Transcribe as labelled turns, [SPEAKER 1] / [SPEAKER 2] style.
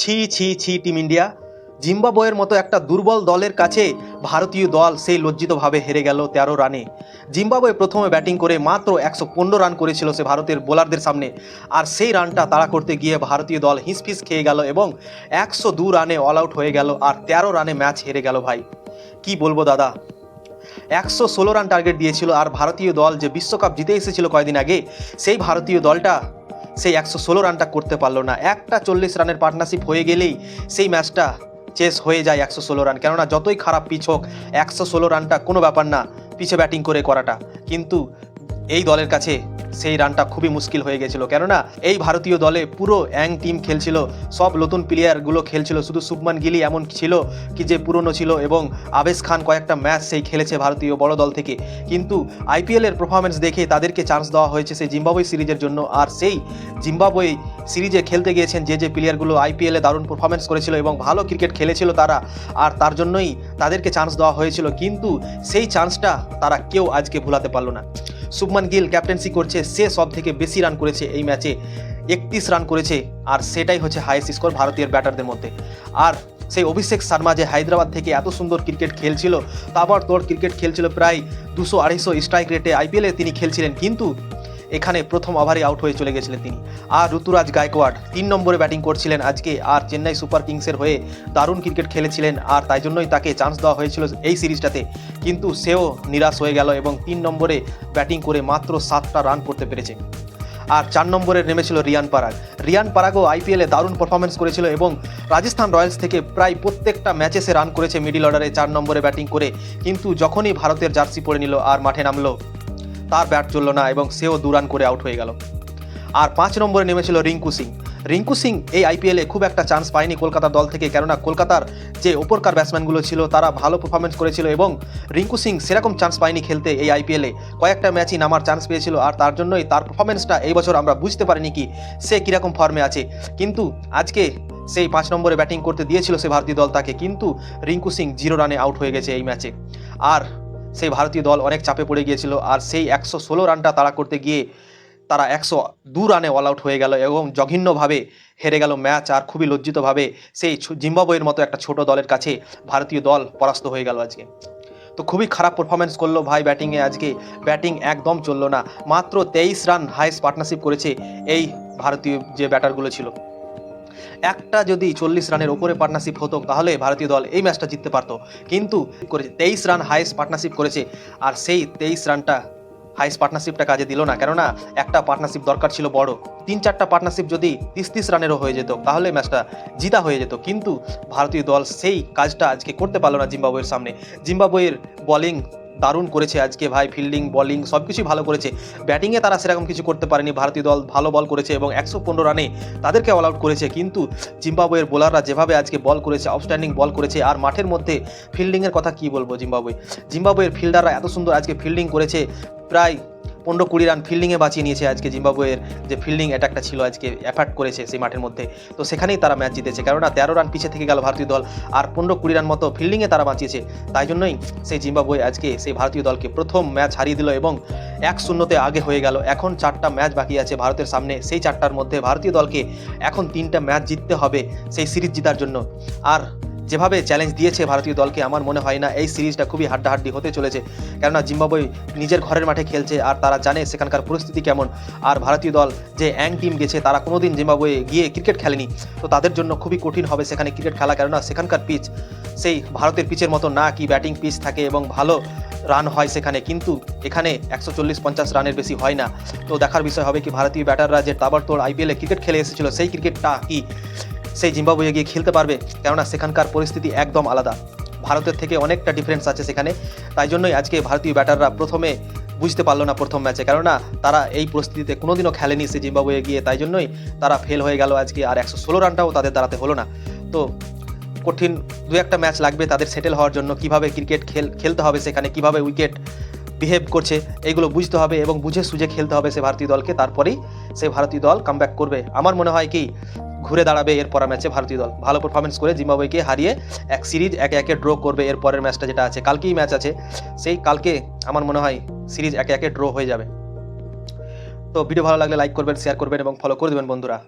[SPEAKER 1] ছি ছি ছি, টিম ইন্ডিয়া। জিম্বাবুয়ের মতো একটা দুর্বল দলের কাছে ভারতীয় দল সেই লজ্জিতভাবে হেরে গেল তেরো রানে। জিম্বাবুয়ে প্রথমে ব্যাটিং করে মাত্র একশো পনেরো রান করেছিল সে ভারতের বোলারদের সামনে। আর সেই রানটা তাড়া করতে গিয়ে ভারতীয় দল হিসফিস খেয়ে গেল এবং একশো দু রানে অল আউট হয়ে গেল আর তেরো রানে ম্যাচ হেরে গেল ভাই। কি বলব দাদা? একশো ষোলো রান টার্গেট দিয়েছিল আর ভারতীয় দল যে বিশ্বকাপ জিতে এসেছিল কয়েকদিন আগে, সেই ভারতীয় দলটা সেই একশো ষোলো রানটা করতে পারল না। একটা চল্লিশ রানের পার্টনারশিপ হয়ে গেলেই সেই ম্যাচটা চেস হয়ে যায় একশো ষোলো রান। কেননা যতই খারাপ পিচ হোক, একশো ষোলো রানটা কোনো ব্যাপার না, পিছে ব্যাটিং করে করাটা। কিন্তু এই দলের কাছে সেই রানটা খুবই মুশকিল হয়ে গেছিল। কেননা এই ভারতীয় দলে পুরো অ্যাং টিম খেলছিল। সব নতুন প্লেয়ারগুলো খেলছিল। শুধু শুভমান গিলি এমন ছিল কি যে পুরনো ছিল এবং আবেশ খান কয়েকটা ম্যাচ সেই খেলেছে ভারতীয় বড় দল থেকে। কিন্তু আইপিএলের পারফরমেন্স দেখে তাদেরকে চান্স দেওয়া হয়েছে সেই জিম্বাবুয়ে সিরিজের জন্য। আর সেই জিম্বাবুয়ে সিরিজে খেলতে গিয়েছেন যে যে প্লেয়ারগুলো আইপিএলে দারুণ পারফরমেন্স করেছিল এবং ভালো ক্রিকেট খেলেছিল তারা। আর তার জন্যই তাদেরকে চান্স দেওয়া হয়েছিল। কিন্তু সেই চান্সটা তারা কেউ আজকে ভুলাতে পারল না। শুভমান গিল ক্যাপ্টেন্সি করছে, সে সব থেকে বেশি রান করেছে এই ম্যাচে একত্রিশ রান করেছে, আর সেটাই হচ্ছে হাইয়েস্ট স্কোর ভারতীয় ব্যাটারদের মধ্যে। আর সেই অভিষেক শর্মা যে হায়দ্রাবাদ থেকে এত সুন্দর ক্রিকেট খেলছিল, তারপর তোর ক্রিকেট খেলছিল প্রায় দুশো আড়াইশো স্ট্রাইক রেটে আইপিএলে তিনি খেলছিলেন, কিন্তু এখানে প্রথম ওভারে আউট হয়ে চলে গেছিলেন তিনি। আর ঋতুরাজ গায়কোয়াড তিন নম্বরে ব্যাটিং করছিলেন আজকে, আর চেন্নাই সুপার কিংসের হয়ে দারুণ ক্রিকেট খেলেছিলেন, আর তাই জন্যই তাকে চান্স দেওয়া হয়েছিল এই সিরিজটাতে। কিন্তু সেও নিরাশ হয়ে গেল এবং তিন নম্বরে ব্যাটিং করে মাত্র সাতটা রান করতে পেরেছে। আর চার নম্বরে নেমেছিল রিয়ান পারাগ। রিয়ান পারাগও আইপিএলে দারুণ পারফরমেন্স করেছিল এবং রাজস্থান রয়্যালস থেকে প্রায় প্রত্যেকটা ম্যাচে সে রান করেছে মিডিল অর্ডারে চার নম্বরে ব্যাটিং করে। কিন্তু যখনই ভারতের জার্সি পরে নিল, আর মাঠে নামলো তার ব্যাট চলল না এবং সেও দু রান করে আউট হয়ে গেল। আর পাঁচ নম্বরে নেমেছিল রিঙ্কু সিং। রিঙ্কু সিং এই আইপিএলে খুব একটা চান্স পায়নি কলকাতার দল থেকে, কেননা কলকাতার যে ওপরকার ব্যাটসম্যানগুলো ছিল, তারা ভালো পারফরমেন্স করেছিল এবং রিঙ্কু সিং সেরকম চান্স পায়নি খেলতে এই আইপিএলে কয়েকটা ম্যাচই নামার চান্স পেয়েছিল আর তার জন্যই তার পারফরমেন্সটা এই বছর আমরা বুঝতে পারিনি কি সে কীরকম ফর্মে আছে। কিন্তু আজকে সেই পাঁচ নম্বরে ব্যাটিং করতে দিয়েছিল সে ভারতীয় দল তাকে, কিন্তু রিঙ্কু সিং জিরো রানে আউট হয়ে গেছে এই ম্যাচে। আর সেই ভারতীয় দল অনেক চাপে পড়ে গিয়েছিল আর সেই একশো ষোলো রানটা তাড়া করতে গিয়ে তারা একশো দু রানে অল আউট হয়ে গেল এবং জঘিন্যভাবে হেরে গেল ম্যাচ আর খুবই লজ্জিতভাবে সেই জিম্বাবুয়ের মতো একটা ছোট দলের কাছে ভারতীয় দল পরাস্ত হয়ে গেল আজকে। তো খুবই খারাপ পারফরমেন্স করল ভাই ব্যাটিংয়ে আজকে। ব্যাটিং একদম চলল না। মাত্র তেইশ রান হাইস্ট পার্টনারশিপ করেছে এই ভারতীয় যে ব্যাটারগুলো ছিল। একটা যদি চল্লিশ রানের ওপরে পার্টনারশিপ হতো, তাহলে ভারতীয় দল এই ম্যাচটা জিততে পারতো। কিন্তু করেছে, তেইশ রান হাইস্ট পার্টনারশিপ করেছে, আর সেই তেইশ রানটা হাইস্ট পার্টনারশিপটা কাজে দিল না। কেননা, একটা পার্টনারশিপ দরকার ছিল বড়। তিন চারটা পার্টনারশিপ যদি তিরিশ তিরিশ রানেরও হয়ে যেত, তাহলে ম্যাচটা জিতা হয়ে যেত। কিন্তু ভারতীয় দল সেই কাজটা আজকে করতে পারল না জিম্বাবুয়ের সামনে। জিম্বাবুয়ের বলিং দারুণ করেছে আজকে ভাই ফিল্ডিং বলিং সব কিছুই ভালো করেছে। ব্যাটিংয়ে তারা সেরকম কিছু করতে পারেনি, ভারতীয় দল ভালো বল করেছে এবং একশো পনেরো রানে তাদেরকে অল আউট করেছে। কিন্তু জিম্বাবুয়ের বোলাররা যেভাবে আজকে বল করেছে আউটস্ট্যান্ডিং বল করেছে, আর মাঠের মধ্যে ফিল্ডিংয়ের কথা কি বলব জিম্বাবুয়ে? জিম্বাবুয়ের ফিল্ডাররা এত সুন্দর আজকে ফিল্ডিং করেছে, প্রায় পনেরো কুড়ি রান ফিল্ডিংয়ে বাঁচিয়ে নিয়েছে আজকে জিম্বাবুয়ের যে ফিল্ডিং অ্যাটাকটা ছিল আজকে এফার্ট করেছে সেই মাঠের মধ্যে। তো সেখানেই তারা ম্যাচ জিতেছে। কেননা তেরো রান পিছিয়ে থেকে গেল ভারতীয় দল আর পনেরো কুড়ি রান মতো ফিল্ডিংয়ে তারা বাঁচিয়েছে। তাই জন্যই সেই জিম্বাবুয়ে আজকে সেই ভারতীয় দলকে প্রথম ম্যাচ হারিয়ে দিল এবং এক শূন্যতে আগে হয়ে গেল। এখন চারটা ম্যাচ বাকি আছে ভারতের সামনে। সেই চারটার মধ্যে ভারতীয় দলকে এখন তিনটা ম্যাচ জিততে হবে সেই সিরিজ জেতার জন্য। আর যেভাবে চ্যালেঞ্জ দিয়েছে ভারতীয় দলকে, আমার মনে হয় না এই সিরিজটা খুবই হাড্ডাহাড্ডি হতে চলেছে। কেননা জিম্বাবুয়ে নিজের ঘরের মাঠে খেলছে আর তারা জানে সেখানকার পরিস্থিতি কেমন। আর ভারতীয় দল যে অ্যাং টিম গেছে, তারা কোনোদিন জিম্বাবুয়ে গিয়ে ক্রিকেট খেলেনি। তো তাদের জন্য খুবই কঠিন হবে সেখানে ক্রিকেট খেলা, কেননা সেখানকার পিচ সেই ভারতের পিচের মতো না কি ব্যাটিং পিচ থাকে এবং ভালো রান হয় সেখানে। কিন্তু এখানে একশো চল্লিশ পঞ্চাশ রানের বেশি হয় না। তো দেখার বিষয় হবে কি ভারতীয় ব্যাটাররা যে তাবড়তোড় আইপিএলে ক্রিকেট খেলে এসেছিল, সেই ক্রিকেটটা কি? সেই জিম্বাবুয়ে গিয়ে খেলতে পারবে, কেননা সেখানকার পরিস্থিতি একদম আলাদা। ভারতের থেকে অনেকটা ডিফারেন্স আছে সেখানে। তাই জন্যই আজকে ভারতীয় ব্যাটাররা প্রথমে বুঝতে পারল না প্রথম ম্যাচে, কেননা তারা এই পরিস্থিতিতে কোনোদিনও খেলেনি সে জিম্বাবুয়ে গিয়ে। তাই জন্যই তারা ফেল হয়ে গেল আজকে, আর একশো ষোলো রানটাও তাদের দাঁড়াতে হলো না। তো কঠিন দু একটা ম্যাচ লাগবে তাদের সেটেল হওয়ার জন্য, কীভাবে ক্রিকেট খেল, খেলতে হবে সেখানে, কীভাবে উইকেট বিহেভ করছে এইগুলো বুঝতে হবে এবং বুঝে সুঝে খেলতে হবে সে ভারতীয় দলকে। তারপরেই সে ভারতীয় দল কামব্যাক করবে। আমার মনে হয় কি ঘুরে দাঁড়াবে এর পরের ম্যাচে ভারতীয় দল। ভালো পারফরমেন্স করে জিম্বাবুয়েকে হারিয়ে এক সিরিজ একে একে ড্র করবে এর পরের ম্যাচটা যেটা আছে। কালকেই ম্যাচ আছে। সেই কালকে আমার মনে হয় সিরিজ একে একে ড্র হয়ে যাবে। তো ভিডিও ভালো লাগলে লাইক করবেন শেয়ার করবেন এবং ফলো করে দেবেন বন্ধুরা।